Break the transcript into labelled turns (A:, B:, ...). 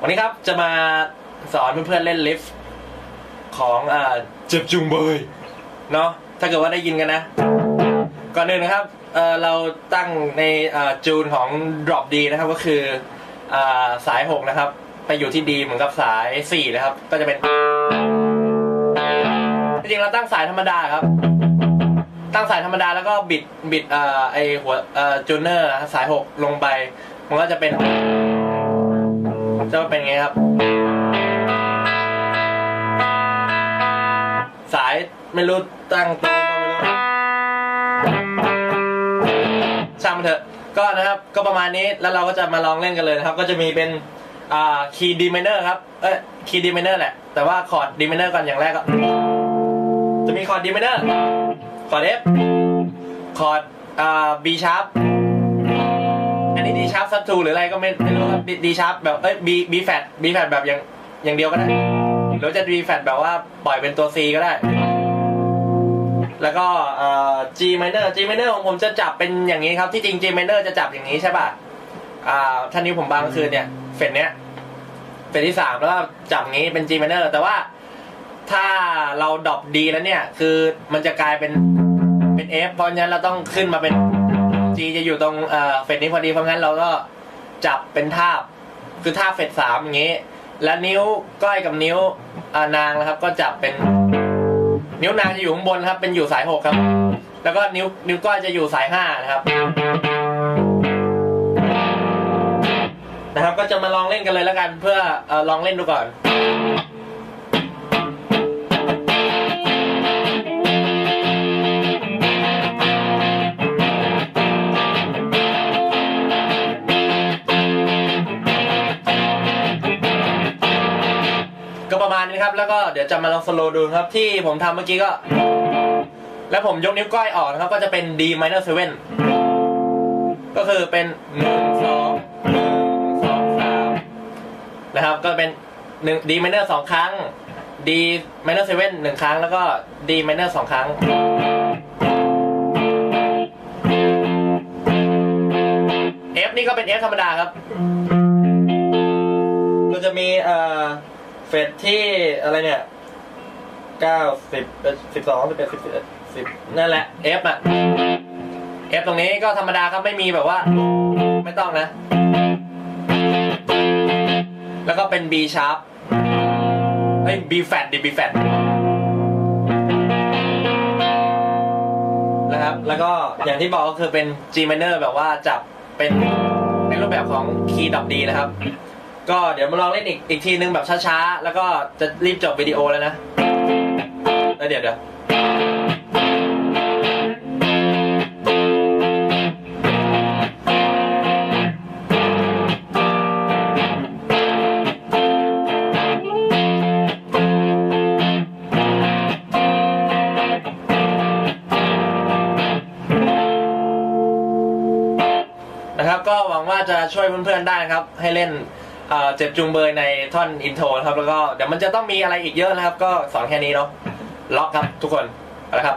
A: วันนี้ครับจะมาสอนเพื่อนๆเล่นลิฟต์ของอ่าเจ็บจุงเบยเนาะถ้าเกิดว่าได้ยินกันนะ ก่อนหนึ่งนะครับเอ่อเราตั้งในอ่าจูนของ drop D นะครับก็คืออ่าสาย 6 นะครับ ไปอยู่ที่ D เหมือนกับสาย 4 นะครับ ก็จะเป็น จริงๆเราตั้งสายธรรมดาครับ ตั้งสายธรรมดาแล้วก็บิดบิดอ่อไอหัวอ่อจูเนอร์สาย 6 ลงไป มันก็จะเป็น จะเป็นไงครับ สายไม่รู้ตั้งตรงก็ไม่รู้ช่างมันเถอะก็นะครับก็ประมาณนี้แล้วเราก็จะมาลองเล่นกันเลยนะครับ ก็จะมีเป็นอ่าคีย์ดีมิเนอร์ครับเอ้ยคีย์ดีมิเนอร์แหละ แต่ว่าคอร์ดดีมิเนอร์ก่อนอย่างแรกก็จะมีคอร์ดดีมิเนอร์คอร์ด F คอร์ดอ่า B sharp อันนี้ D sharp sub 2หรืออะไรก็ไม่ไม่รู้ครับ D D sharp แบบเอ้ย B B flat B flat แบบอย่างอย่างเดียวก็ได้หรือจะ B flat แบบว่าปล่อยเป็นตัว C ก็ได้ แล้วก็เอ่อ G minor G minor ของผมจะจับเป็นอย่างนี้ครับที่จริง G minor จะจับอย่างนี้ใช่ป่ะอ่าท่านิ้วผมบางก็คือเนี่ยเฟดเนี้ยเฟดที่สามแล้วก็จับอย่างนี้เป็น G minor แต่ว่าถ้าเราดรอป D แล้วเนี่ย คือมันจะกลายเป็นเป็น F เพราะฉะนั้นเราต้องขึ้นมาเป็น G จะอยู่ตรงเอ่อเฟดนี้พอดีเพราะงั้นเราก็จับเป็นท่าบคือท่าเฟดสามอย่างนี้ และนิ้วก้อยกับนิ้วานางนะครับ ก็จับเป็น นิ้วนางจะอยู่ข้างบนครับ เป็นอยู่สายหกครับ แล้วก็นิ้วนิ้วก้อยจะอยู่สายห้านะครับนะครับ ก็จะมาลองเล่นกันเลยแล้วกัน เพื่ออลองเล่นดูก่อน ประครับ แล้วก็เดี๋ยวจะมาลองสโลดูครับ ที่ผมทำเมื่อกี้ก็ แล้วผมยกนิ้วก้อยออกนะครับ ก็จะเป็น D minor 7ก็คือเป็นหนึ่งสองหนึ่งสองสามนะครับ ก็เป็นหนึ่ง D minor สองครั้ง D minor 7หนึ่งครั้ง แล้วก็ D minor สองครั้ง F นี่ก็เป็น F ธรรมดาครับก็จะมีเอ่อ เฟสที่อะไรเนี่ยเก้าสิบสิบสองสิบเอ็ดสิบสิบนั่นแหละ F อะ F ตรงนี้ก็ธรรมดาครับไม่มีแบบว่า ไม่ต้องนะ แล้วก็เป็น B sharp เฮ้ย B flat ดิ B flat นะครับ แล้วก็อย่างที่บอกก็คือเป็น G minor แบบว่าจับเป็นในรูปแบบของ key ดอก D นะครับ ก็เดี๋ยวมาลองเล่นอีกอีกทีนึงแบบช้าๆ แล้วก็จะรีบจบวิดีโอแล้วนะแล้วเดี๋ยวเดี๋ยวนะครับก็หวังว่าจะช่วยเพื่อนๆได้นะครับ ให้เล่น เอ่อเจ็บจุงเบยในท่อนอินโทรนครับแล้วก็เดี๋ยวมันจะต้องมีอะไรอีกเยอะนะครับ ก็สอนแค่นี้เนาะล็อกครับทุกคนเอาละครับ